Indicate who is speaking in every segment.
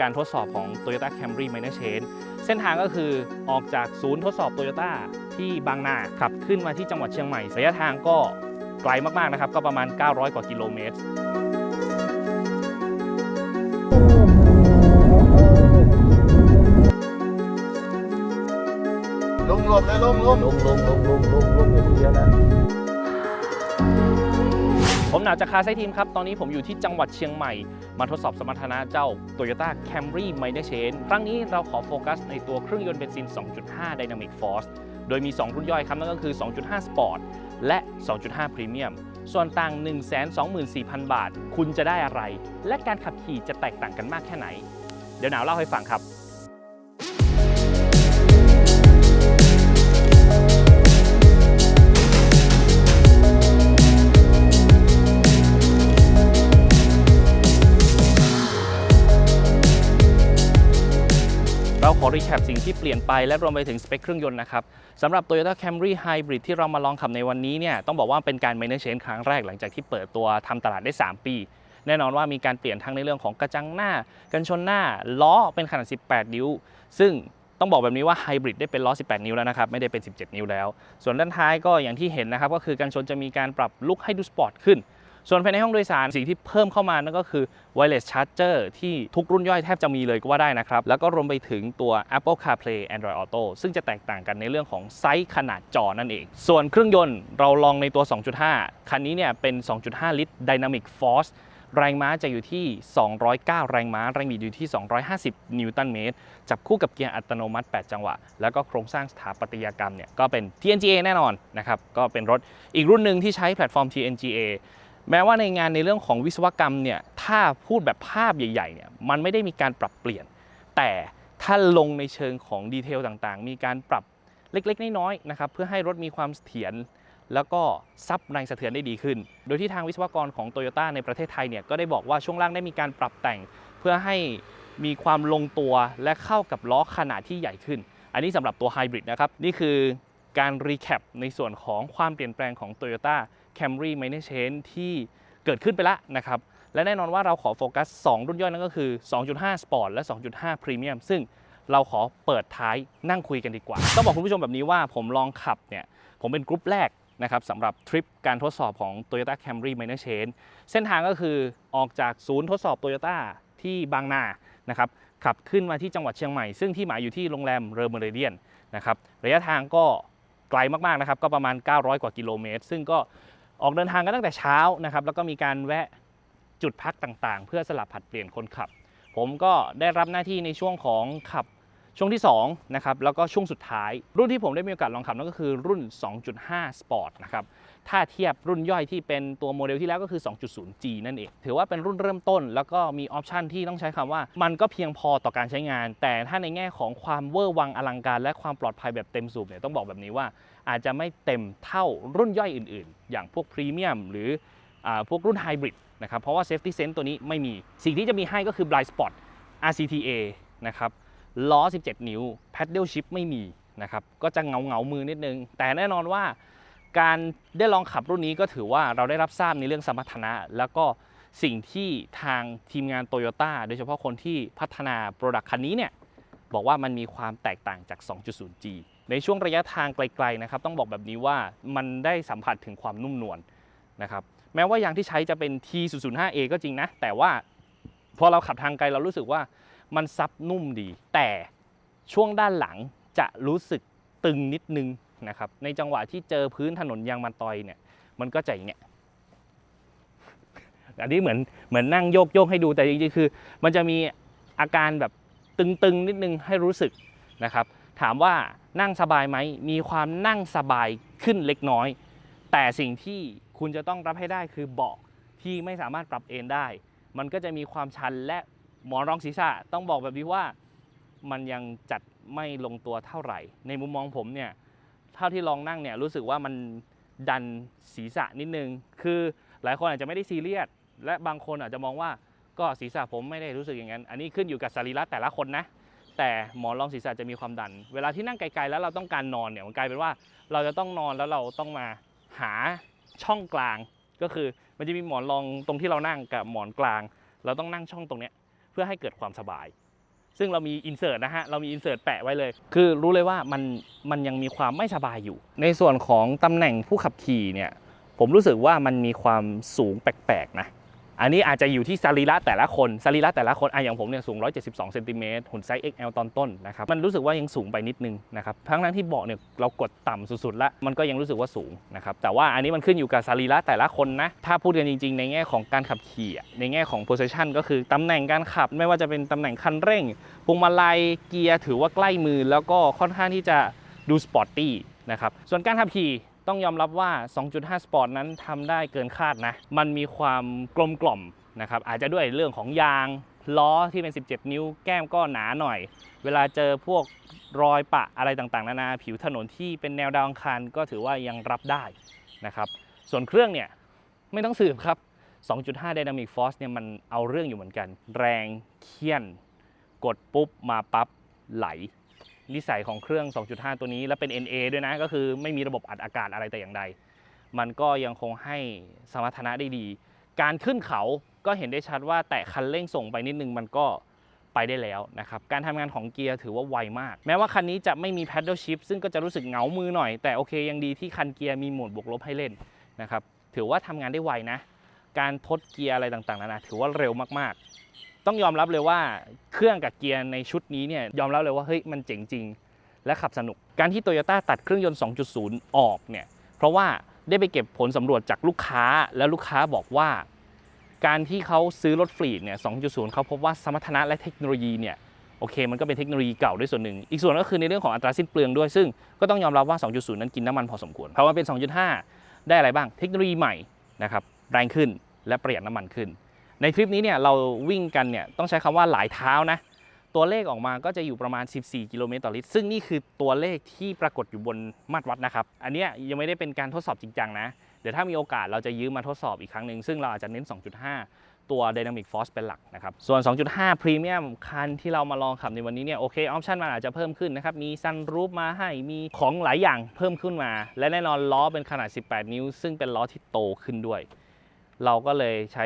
Speaker 1: การทดสอบของ Toyota Camry Minor Change เส้นทางก็คือออกจากศูนย์ทดสอบ Toyota ที่บางนาขับขึ้นมาที่จังหวัดเชียงใหม่ระยะทางก็ไกลมาก ๆ นะครับ ก็ประมาณ 900 กว่ากิโลเมตร
Speaker 2: ลงลบเลยลงลง
Speaker 3: ลงลงลงลงลงลงอย่าเพิ่งเยอนะ
Speaker 1: ผมหนาวจากคาไซทีมครับ ตอนนี้ผมอยู่ที่จังหวัดเชียงใหม่ มาทดสอบสมรรถนะเจ้า Toyota Camry Minor Change ครั้งนี้เราขอโฟกัสในตัวเครื่องยนต์เบนซิน 2.5 Dynamic Force โดยมี 2 รุ่นย่อยครับ นั่นก็คือ 2.5 Sport และ 2.5 Premium ส่วนต่าง 124,000 บาท คุณจะได้อะไร และการขับขี่จะแตกต่างกันมากแค่ไหน เดี๋ยวหนาวเล่าให้ฟังครับ ขอรีแคปสิ่งที่เปลี่ยนไปและรวมไปถึงสเปคเครื่องยนต์นะครับสำหรับ Toyota Camry Hybrid ที่เรามาลองขับในวันนี้เนี่ยต้องบอกว่าเป็นการ minor change ครั้งแรกหลังจากที่เปิดตัวทำตลาดได้ 3 ปีแน่นอนว่ามีการเปลี่ยนทั้งในเรื่องของกระจังหน้า กันชนหน้า ล้อเป็นขนาด 18 นิ้ว ซึ่งต้องบอกแบบนี้ว่าไฮบริดได้เป็นล้อ 18 นิ้วแล้วนะครับ ไม่ได้เป็น 17 นิ้วแล้ว ส่วนด้านท้ายก็อย่างที่เห็นนะครับ ก็คือกันชนจะมีการปรับลุคให้ดูสปอร์ตขึ้น ส่วนภายในห้องโดยสารสิ่งที่เพิ่มเข้ามานั่นก็คือ wireless charger ที่ทุกรุ่นย่อยแทบจะมีเลยก็ว่าได้นะครับ แล้วก็รวมไปถึงตัว Apple CarPlay Android Auto ซึ่งจะแตกต่างกันในเรื่องของไซส์ขนาดจอนั่นเอง ส่วนเครื่องยนต์เราลองในตัว 2.5 คันนี้เนี่ยเป็น 2.5 ลิตร Dynamic Force แรงม้าจะอยู่ที่ 209 แรงม้า แรงบิดอยู่ที่ 250 นิวตันเมตร จับคู่กับเกียร์อัตโนมัติ 8 จังหวะ แล้วก็โครงสร้างสถาปัตยกรรมเนี่ยก็เป็น TNGA แน่นอนนะครับ ก็เป็นรถอีกรุ่นหนึ่งที่ใช้แพลตฟอร์ม TNGA แม้ว่าในงานในเรื่องของวิศวกรรมเนี่ยถ้าพูดแบบภาพใหญ่ๆเนี่ยมันไม่ได้มีการปรับเปลี่ยน แต่ถ้าลงในเชิงของดีเทลต่างๆ มีการปรับเล็กๆ น้อยๆนะครับเพื่อให้รถมีความเสถียรแล้วก็ซับแรงสะเทือนได้ดีขึ้น โดยที่ทางวิศวกรของ Toyota ในประเทศไทยเนี่ยก็ได้บอกว่าช่วงล่างได้มีการปรับแต่ง เพื่อให้มีความลงตัวและเข้ากับล้อขนาดที่ใหญ่ขึ้น อันนี้สำหรับตัวไฮบริดนะครับ นี่คือการรีแคปในส่วนของความเปลี่ยนแปลงของ Toyota Camry Minor Change ที่เกิดขึ้นไปแล้วนะครับ และแน่นอนว่าเราขอโฟกัส 2 รุ่นย่อยนั่นก็คือ 2.5 Sport และ 2.5 Premium ซึ่งเราขอเปิดท้ายนั่งคุยกันดีกว่า ต้องบอกคุณผู้ชมแบบนี้ว่าผมลองขับเนี่ยผมเป็นกรุ๊ปแรกนะครับสำหรับทริปการทดสอบของ Toyota Camry Minor Change เส้นทางก็คือออกจากศูนย์ทดสอบ Toyota ที่บางนานะครับขับขึ้นมาที่จังหวัดเชียงใหม่ ซึ่งที่หมายอยู่ที่โรงแรมเรอเมเรเดียนนะครับระยะทางก็ไกลมากๆนะครับก็ประมาณ 900 กว่ากิโลเมตร ซึ่งก็ ออกเดินทางกันตั้งแต่เช้านะครับ แล้วก็มีการแวะจุดพักต่างๆ เพื่อสลับผัดเปลี่ยนคนขับ ผมก็ได้รับหน้าที่ในช่วงของขับช่วงที่2นะครับแล้วก็ช่วงสุดท้าย รุ่นที่ผมได้มีโอกาสลองขับนั่นก็คือรุ่น 2.5 Sport นะครับถ้าเทียบรุ่นย่อยที่เป็นตัวโมเดลที่แล้วก็คือ 2.0G นั่นเอง ถือว่าเป็นรุ่นเริ่มต้น แล้วก็มีออปชันที่ต้องใช้คำว่า มันก็เพียงพอต่อการใช้งาน แต่ถ้าในแง่ของความเวอร์วังอลังการ และความปลอดภัยแบบเต็มสูบเนี่ยต้องบอกแบบนี้ว่า อาจจะไม่เต็มเท่ารุ่นย่อยอื่นๆ อย่างพวกพรีเมียมหรืออพวกรุ่นไฮบริดนะครับเพราะว่า Safety Sense ตัวนี้ไม่มี สิ่งที่จะมีให้ก็คือ Blind Spot RCTA นะครับล้อ 17 นิ้ว Paddle Shift ไม่มีนะครับก็จะเงาเงามือนิดนึง แต่แน่นอนว่าการได้ลองขับรุ่นนี้ก็ถือว่าเราได้รับทราบในเรื่องสมรรถนะ แล้วก็สิ่งที่ทางทีมงาน Toyota โดยเฉพาะคนที่พัฒนา Product คันนี้เนี่ยบอกว่ามันมีความแตกต่างจาก 2.0G ในช่วงระยะทางไกลๆนะครับต้องบอกแบบนี้ว่ามันได้สัมผัสถึงความนุ่มนวลนะครับแม้ว่ายางที่ใช้จะเป็น T005A ก็จริงนะ แต่ว่าพอเราขับทางไกลเรารู้สึกว่ามันซับนุ่มดี แต่ช่วงด้านหลังจะรู้สึกตึงนิดนึงนะครับในจังหวะที่เจอพื้นถนนยางมันตอยเนี่ยมันก็จะอย่างเงี้ยอันนี้เหมือนเหมือนนั่งโยกโยกให้ดูแต่จริงๆคือ มันจะมีอาการแบบตึงๆนิดนึงให้รู้สึกนะครับ ถามว่านั่งสบายไหม มีความนั่งสบายขึ้นเล็กน้อย แต่สิ่งที่คุณจะต้องรับให้ได้คือเบาะที่ไม่สามารถปรับเอนได้ มันก็จะมีความชันและหมอนรองศีรษะต้องบอกแบบนี้ว่ามันยังจัดไม่ลงตัวเท่าไหร่ ในมุมมองผมเนี่ยเท่าที่ลองนั่งเนี่ยรู้สึกว่ามันดันศีรษะนิดนึง คือหลายคนอาจจะไม่ได้ซีเรียสและบางคนอาจจะมองว่าก็ศีรษะผมไม่ได้รู้สึกอย่างนั้น อันนี้ขึ้นอยู่กับสรีระแต่ละคนนะ แต่หมอนรองศีรษะจะมีความดัน เวลาที่นั่งไกลๆแล้วเราต้องการนอนเนี่ยมันกลายเป็นว่าเราจะต้องนอนแล้วเราต้องมาหาช่องกลาง ก็คือมันจะมีหมอนรองตรงที่เรานั่งกับหมอนกลาง เราต้องนั่งช่องตรงเนี้ยเพื่อให้เกิดความสบาย ซึ่งเรามีอินเสิร์ตนะฮะเรามีอินเสิร์ตแปะไว้เลย คือรู้เลยว่ามันมันยังมีความไม่สบายอยู่ ในส่วนของตำแหน่งผู้ขับขี่เนี่ยผมรู้สึกว่ามันมีความสูงแปลกๆนะ อันนี้อาจจะอยู่ที่สรีระแต่ละคนสรีระแต่ละคนอะอย่างผมเนี่ยสูง 172เซนติเมตรหุ่นไซส์ XL ตอนต้นนะครับมันรู้สึกว่ายังสูงไปนิดนึงนะครับทั้งนั้นที่เบาะเนี่ยเรากดต่ำสุดๆแล้วมันก็ยังรู้สึกว่าสูงนะครับแต่ว่าอันนี้มันขึ้นอยู่กับสรีระแต่ละคนนะถ้าพูดกันจริง ๆ ในแง่ของการขับขี่ในแง่ของ position ก็คือตำแหน่งการขับ ไม่ว่าจะเป็นตำแหน่งคันเร่งพวงมาลัยเกียร์ถือว่าใกล้มือแล้วก็ค่อนข้างที่จะดูสปอร์ตตี้นะครับส่วนการขับขี่ ต้องยอมรับว่า 2.5 Sport นั้นทำได้เกินคาดนะ มันมีความกลมกล่อมนะครับ อาจจะด้วยเรื่องของยางล้อที่เป็น 17 นิ้วแก้มก็หนาหน่อย เวลาเจอพวกรอยปะอะไรต่างๆ นานาผิวถนนที่เป็นแนวดาวอังคารก็ถือว่ายังรับได้นะครับ ส่วนเครื่องเนี่ยไม่ต้องสืบครับ 2.5 Dynamic Force เนี่ยมันเอาเรื่องอยู่เหมือนกัน แรงเคี่ยน กดปุ๊บมาปั๊บไหล นิสัยของเครื่อง 2.5 ตัวนี้ และเป็น NA ด้วยนะ ก็คือไม่มีระบบอัดอากาศอะไรแต่อย่างใด มันก็ยังคงให้สมรรถนะได้ดี การขึ้นเขาก็เห็นได้ชัดว่าแตะคันเร่งส่งไปนิดนึงมันก็ไปได้แล้วนะครับ การทำงานของเกียร์ถือว่าไวมาก แม้ว่าคันนี้จะไม่มี paddle shift ซึ่งก็จะรู้สึกเหงามือหน่อย แต่โอเคยังดีที่คันเกียร์มีโหมดบวกลบให้เล่นนะครับ ถือว่าทำงานได้ไวนะ การทดเกียร์อะไรต่างๆนานาถือว่าเร็วมากๆ ต้องยอมรับเลยว่าเครื่องกับเกียร์ในชุดนี้เนี่ยยอมรับเลยว่าเฮ้ยมันเจ๋งจริง และขับสนุก การที่โตโยต้าตัดเครื่องยนต์ 2.0 ออกเนี่ยเพราะว่าได้ไปเก็บผลสำรวจจากลูกค้าแล้วลูกค้าบอกว่า การที่เขาซื้อรถฟลีดเนี่ย 2.0 เขาพบว่าสมรรถนะและเทคโนโลยีเนี่ยโอเค มันก็เป็นเทคโนโลยีเก่าด้วยส่วนหนึ่ง อีกส่วนก็คือในเรื่องของอัตราสิ้นเปลืองด้วย ซึ่งก็ต้องยอมรับว่า 2.0 นั้นกินน้ำมันพอสมควรเพราะว่าเป็น 2.5 ได้อะไรบ้าง เทคโนโลยีใหม่นะครับ แรงขึ้นและประหยัดน้ำมันขึ้น ในทริปนี้เนี่ยเราวิ่งกันเนี่ยต้องใช้คำว่าหลายเท้านะ ตัวเลขออกมาก็จะอยู่ประมาณ 14 กิโลเมตรต่อลิตร ซึ่งนี่คือตัวเลขที่ปรากฏอยู่บนมาตรวัดนะครับ อันนี้ยยังไม่ได้เป็นการทดสอบจริงจังนะ เดี๋ยวถ้ามีโอกาสเราจะยืมมาทดสอบอีกครั้งหนึ่ง ซึ่งเราอาจจะเน้น 2.5 ตัว Dynamic Force เป็นหลักนะครับ ส่วน 2.5 Premium คันที่เรามาลองขับในวันนี้เนี่ย โอเค ออปชันมันอาจจะเพิ่มขึ้นนะครับ มีซันรูฟมาให้ มีของหลายอย่างเพิ่มขึ้นมา และแน่นอนล้อเป็นขนาด 18 นิ้ว ซึ่งเป็นล้อที่โตขึ้นด้วย เราก็เลยใช้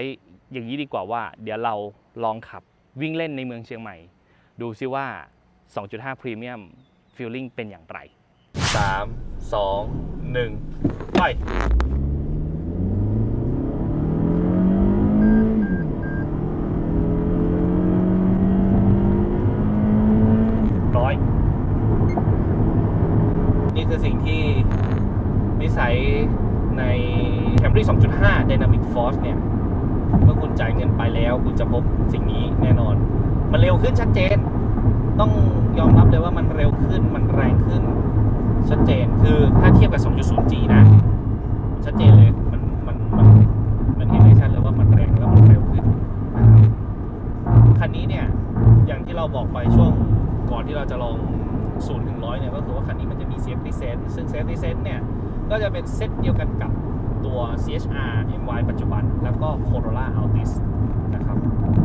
Speaker 1: อย่างนี้ดีกว่าว่า เดี๋ยวเราลองขับวิ่งเล่นในเมืองเชียงใหม่ ดูซิว่า 2.5 Premium Feeling เป็นอย่างไร 3 2 1 ไป ร้อย นี่คือสิ่งที่นิสัยใน Camry 2.5 Dynamic Force เนี่ย เมื่อคุณจ่ายเงินไปแล้วคุณจะพบสิ่งนี้แน่นอน มันเร็วขึ้นชัดเจน ต้องยอมรับเลย ว่ามันเร็วขึ้นมันแรงขึ้น ชัดเจนคือถ้าเทียบกับ 2.0G นะ ชัดเจนเลยมันมันมันมันเห็นได้ชัดเลยว่ามันแรงแล้วมันเร็วขึ้นนะครับคันนี้เนี่ยอย่างที่เราบอกไปช่วงก่อนที่เราจะลอง0ถึง100เนี่ยก็คือว่าคันนี้มันจะมี safety set ซึ่ง safety set เนี่ยก็จะเป็นเซตเดียวกันกับตัว CHR MY ปัจจุบัน แล้วก็ Corolla Altis นะครับ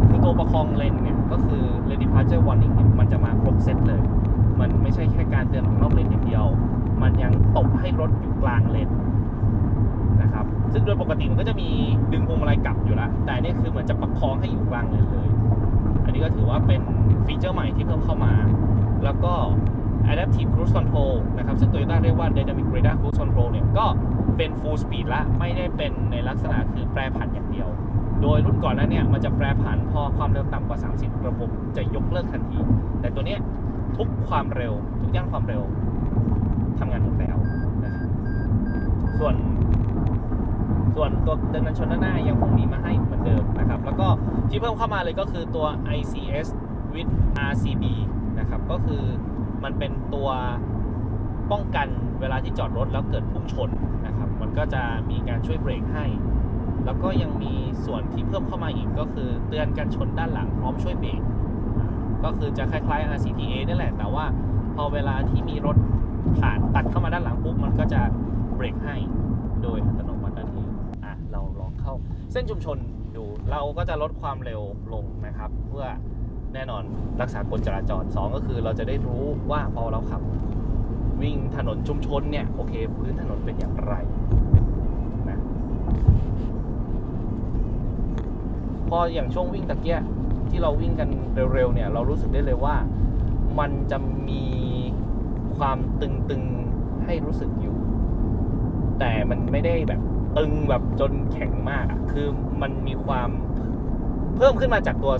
Speaker 1: คือตัวประคองเลนเนี่ย ก็คือ lane departure warning เนี่ยมันจะมาครบเซตเลย มันไม่ใช่แค่การเตือนออกนอกเลนอย่างเดียว มันยังตบให้รถอยู่กลางเลนนะครับ ซึ่งโดยปกติมันก็จะมีดึงพวงมาลัยกลับอยู่ล้วแต่นี่คือเหมือนจะประคองให้อยู่กลางเลนเลย อันนี้ก็ถือว่าเป็นฟีเจอร์ใหม่ที่เพิ่มเข้ามา แล้วก็ Adaptive Cruise Control นะครับ ซึ่ง Toyota เรียกว่า Dynamic Radar Cruise Control เนี่ย ก็เป็น Full Speed ละ ไม่ได้เป็นในลักษณะคือแปรผันอย่างเดียว โดยรุ่นก่อนนั้นเนี่ย มันจะแปรผันพอความเร็วต่ำกว่า 30 ระบบจะยกเลิกทันที แต่ตัวเนี้ย ทุกความเร็ว ทุกย่านความเร็วทำงานหมดแล้วนะครับส่วนส่วนตัวเตือนกันชนหน้ายังคงมีมาให้เหมือนเดิมนะครับ แล้วก็ที่เพิ่มเข้ามาเลยก็คือตัว ICS with RCB นะครับ ก็คือมันเป็นตัวป้องกันเวลาที่จอดรถแล้วเกิดพุ่งชนนะครับ มันก็จะมีการช่วยเบรกให้ แล้วก็ยังมีส่วนที่เพิ่มเข้ามาอีกก็คือเตือนการชนด้านหลังพร้อมช่วยเบรก ก็คือจะคล้ายๆ RCTA นี่แหละ แต่ว่าพอเวลาที่มีรถผ่านตัดเข้ามาด้านหลังปุ๊บ มันก็จะเบรกให้โดยอัตโนมัติทันทีอะเราลองเข้าเส้นชุมชนดูเราก็จะลดความเร็วลงนะครับ เพื่อแน่นอนรักษากฎจราจรสองก็คือเราจะได้รู้ว่าพอเราขับ วิ่งถนนชุมชนเนี่ยโอเคพื้นถนนเป็นอย่างไรนะพออย่างช่วงวิ่งตะเกีย ที่เราวิ่งกันเร็วๆเนี่ย เรารู้สึกได้เลยว่ามันจะมีความตึงๆให้รู้สึกอยู่ แต่มันไม่ได้แบบตึงแบบจนแข็งมากอะคือมันมีความเพิ่มขึ้นมาจากตัว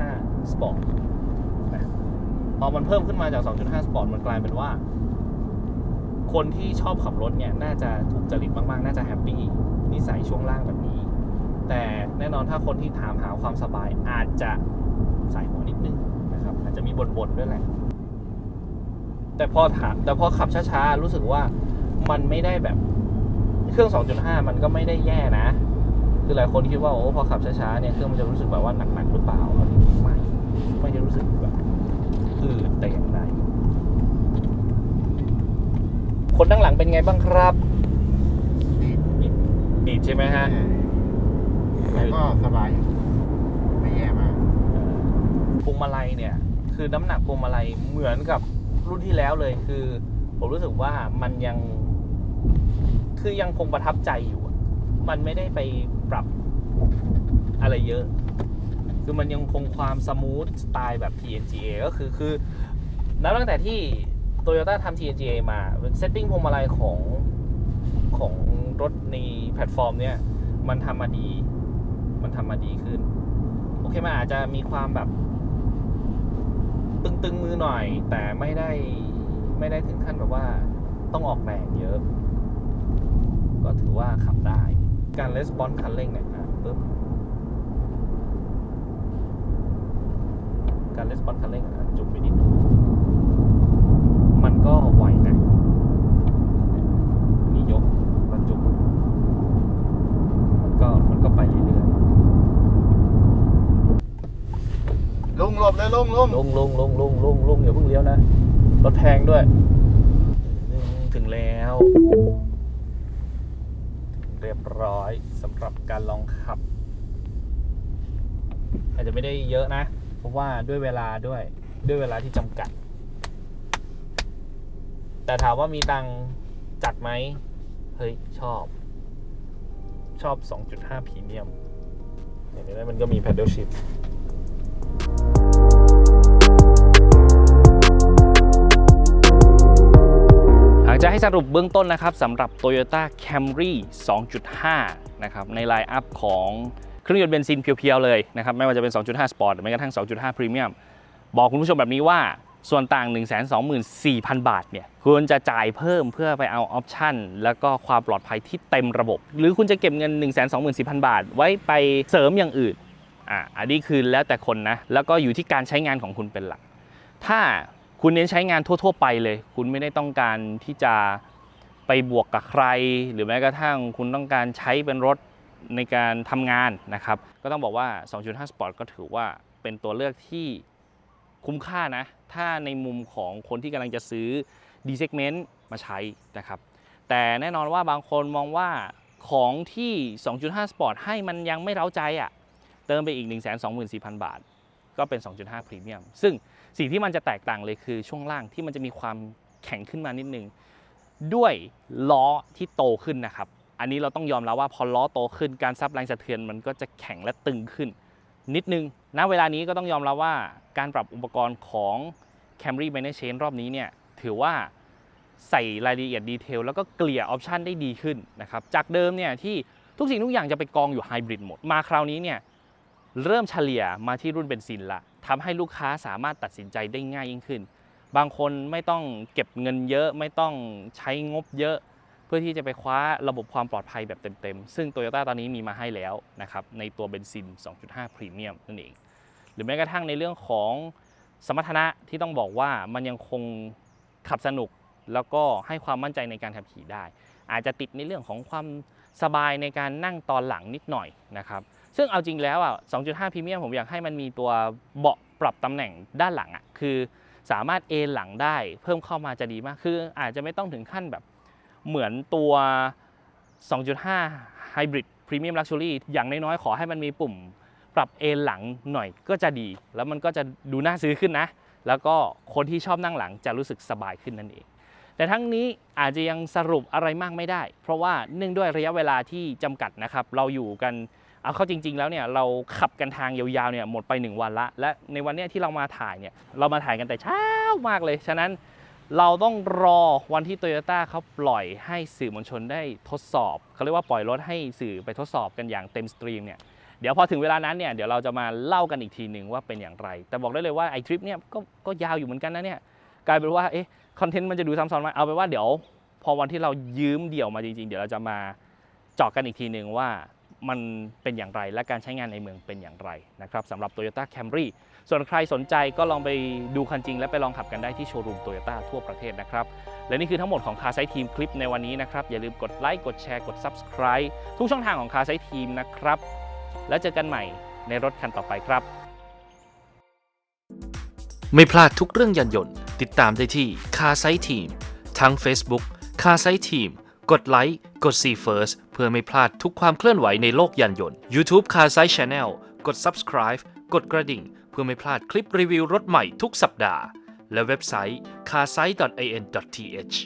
Speaker 1: 2.5 Sport นะพอมันเพิ่มขึ้นมาจาก 2.5 Sport มันกลายเป็นว่า คนที่ชอบขับรถเนี่ย น่าจะถูกจริตมาก ๆ น่าจะแฮปปี้นิสัยช่วงล่างแบบนี้ แต่แน่นอนถ้าคนที่ถามหาความสบายอาจจะใส่หัวนิดนึงนะครับ อาจจะมีบ่นๆด้วยแหละ แต่พอถามแต่พอขับช้าๆ รู้สึกว่ามันไม่ได้แบบเครื่อง 2.5 มันก็ไม่ได้แย่นะ คือหลายคนคิดว่าโอ้พอขับช้าๆเนี่ยเครื่องมันจะรู้สึกแบบว่าหนักๆหรือเปล่าเอาจริงๆไม่ไม่ได้รู้สึกแบบอืดแต่อย่างใดคนนั่งหลังเป็นไงบ้างครับ
Speaker 2: ดี
Speaker 1: ดีดใช่ไหมฮะ
Speaker 2: แต่ก็สบายอยู่ไม่แย่มาก
Speaker 1: พวงมาลัยเนี่ย คือน้ำหนักพวงมาลัยเหมือนกับรุ่นที่แล้วเลยคือ ผมรู้สึกว่ามันยัง คือยังคงประทับใจอยู่อะมันไม่ได้ไปปรับอะไรเยอะ คือมันยังคงความสมูทสไตล์แบบ TNGA ก็คือคือนับตั้งแต่ที่ Toyota ทำ TNGA มาเป็นเซตติ้งพวงมาลัยของของรถในแพลตฟอร์มเนี่ย มันทำมาดีมันทำมาดีขึ้น โอเคมันอาจจะมีความแบบ ตึงๆมือหน่อย แต่ไม่ได้ไม่ได้ถึงขั้นแบบว่าต้องออกแรงเยอะ ก็ถือว่าขับได้ การレスปอนคันเร่งเนี่ยอ่ะปึ๊บการレスปอนคันเร่งอ่ะจุ่มไปนิดนึงมันก็ไหวนะอันนี่ยกแล้วจุ่มมันก็มันก็
Speaker 2: ลุงหลบเลยลุงลุง
Speaker 1: ลงลงลงลงลงลงอย่าเพิ่งเลี้ยวนะรถแพงด้วย ถึงแล้ว เรียบร้อยสำหรับการลองขับ อาจจะไม่ได้เยอะนะ เพราะว่าด้วยเวลาด้วยด้วยเวลาที่จำกัด แต่ถามว่ามีตังจัดไหม เฮ้ย ชอบ ชอบ 2.5พรีเมียมอย่างนี้มันก็มี paddle shift หากจะให้สรุปเบื้องต้นนะครับสำหรับ Toyota Camry 2.5 นะครับในไลน์อัพของเครื่องยนต์เบนซินเพียวๆเลยนะครับไม่ว่าจะเป็น 2.5 Sport หรือแม้กระทั่ง 2.5 Premium บอกคุณผู้ชมแบบนี้ว่าส่วนต่าง 124,000 บาทเนี่ยควรจะจ่ายเพิ่มเพื่อไปเอาออปชันแล้วก็ความปลอดภัยที่เต็มระบบ หรือคุณจะเก็บเงิน 124,000 บาท ไว้ไปเสริมอย่างอื่น อะอันนี้คือแล้วแต่คนนะ แล้วก็อยู่ที่การใช้งานของคุณเป็นหลัก ถ้าคุณเน้นใช้งานทั่ว ๆ ไปเลย คุณไม่ได้ต้องการที่จะไปบวกกับใคร หรือแม้กระทั่งคุณต้องการใช้เป็นรถในการทำงานนะครับ ก็ต้องบอกว่า 2.5 Sport ก็ถือว่าเป็นตัวเลือกที่คุ้มค่านะ ถ้าในมุมของคนที่กำลังจะซื้อ D segment มาใช้นะครับ แต่แน่นอนว่าบางคนมองว่าของที่ 2.5 Sport ให้มันยังไม่เร้าใจอะ่ะ เติมไปอีก 124,000 บาท ก็เป็น 2.5 Premium ซึ่งสิ่งที่มันจะแตกต่างเลยคือช่วงล่างที่มันจะมีความแข็งขึ้นมานิดนึง ด้วยล้อที่โตขึ้นนะครับ อันนี้เราต้องยอมรับว่าพอล้อโตขึ้นการซับแรงสะเทือนมันก็จะแข็งและตึงขึ้น นิดนึง ณ เวลานี้ก็ต้องยอมรับว่าการปรับอุปกรณ์ของ Camry m a n a g e Chain รอบนี้เนี่ยถือว่าใส่รายละเอียดดีเทลแล้วก็เกลี่ยออปชันได้ดีขึ้นนะครับ จากเดิมเนี่ยที่ทุกสิ่งทุกอย่างจะไปกองอยู่ไฮบริดหมด มาคราวนี้เนี่ย เริ่มเฉลี่ยมาที่รุ่นเบนซินละทำให้ลูกค้าสามารถตัดสินใจได้ง่ายยิ่งขึ้น บางคนไม่ต้องเก็บเงินเยอะไม่ต้องใช้งบเยอะ เพื่อที่จะไปคว้าระบบความปลอดภัยแบบเต็มๆ ซึ่ง Toyota ตอนนี้มีมาให้แล้วนะครับในตัวเบนซิน 2.5 พรีเมียมนั่นเอง หรือแม้กระทั่งในเรื่องของสมรรถนะที่ต้องบอกว่ามันยังคงขับสนุกแล้วก็ให้ความมั่นใจในการขับขี่ได้ อาจจะติดในเรื่องของความสบายในการนั่งตอนหลังนิดหน่อยนะครับ ซึ่งเอาจริงแล้วอะ 2.5พรีเมียมผมอยากให้มันมีตัวเบาะปรับตำแหน่งด้านหลังอะ คือสามารถเอนหลังได้เพิ่มเข้ามาจะดีมาก คืออาจจะไม่ต้องถึงขั้นแบบเหมือนตัว 2.5 Hybrid Premium Luxury อย่างน้อยๆ ขอให้มันมีปุ่มปรับเอนหลังหน่อยก็จะดี แล้วมันก็จะดูน่าซื้อขึ้นนะ แล้วก็คนที่ชอบนั่งหลังจะรู้สึกสบายขึ้นนั่นเอง แต่ทั้งนี้อาจจะยังสรุปอะไรมากไม่ได้ เพราะว่าเนื่องด้วยระยะเวลาที่จำกัดนะครับ เราอยู่กัน เอาเข้าจริง ๆ แล้วเนี่ยเราขับกันทางยาวๆเนี่ยหมดไป 1 วันละ และในวันเนี้ยที่เรามาถ่ายเนี่ยเรามาถ่ายกันแต่เช้ามากเลย ฉะนั้นเราต้องรอวันที่โตโยต้าเขาปล่อยให้สื่อมวลชนได้ทดสอบเขาเรียกว่าปล่อยรถให้สื่อไปทดสอบกันอย่างเต็มสตรีมเนี่ยเดี๋ยวพอถึงเวลานั้นเนี่ยเดี๋ยวเราจะมาเล่ากันอีกทีหนึ่งว่าเป็นอย่างไร แต่บอกได้เลยว่าไอ้ทริปเนี่ยก็ก็ยาวอยู่เหมือนกันนะเนี่ยกลายเป็นว่าเอ๊ะคอนเทนต์มันจะดูซ้ำซ้อนไหมเอาไปนว่าเดี๋ยว พอวันที่เรายืมเดี่ยวมาจริงๆ เดี๋ยวเราจะมาเจาะกันอีกทีหนึ่งว่า มันเป็นอย่างไรและการใช้งานในเมืองเป็นอย่างไรนะครับสำหรับ Toyota Camry ส่วนใครสนใจก็ลองไปดูคันจริง และไปลองขับกันได้ที่โชว์รูม Toyota ทั่วประเทศนะครับ และนี่คือทั้งหมดของ Car Site Team คลิปในวันนี้นะครับ อย่าลืมกดไลค์กดแชร์กด Subscribe ทุกช่องทางของ Car Site Team นะครับ แล้วเจอกันใหม่ในรถคันต่อไปครับ
Speaker 4: ไม่พลาดทุกเรื่องยานยนต์ ติดตามได้ที่ Car Site Team ทั้ง Facebook Car Site Team กดไลค์กด See First พื่อไม่พลาดทุกความเคลื่อนไหวในโลกยานยนต์ YouTube Car Site Channel กด Subscribe กดกระดิ่ง เพื่อไม่พลาดคลิปรีวิวรถใหม่ทุกสัปดาห์ และเว็บไซต์ carsite.in.th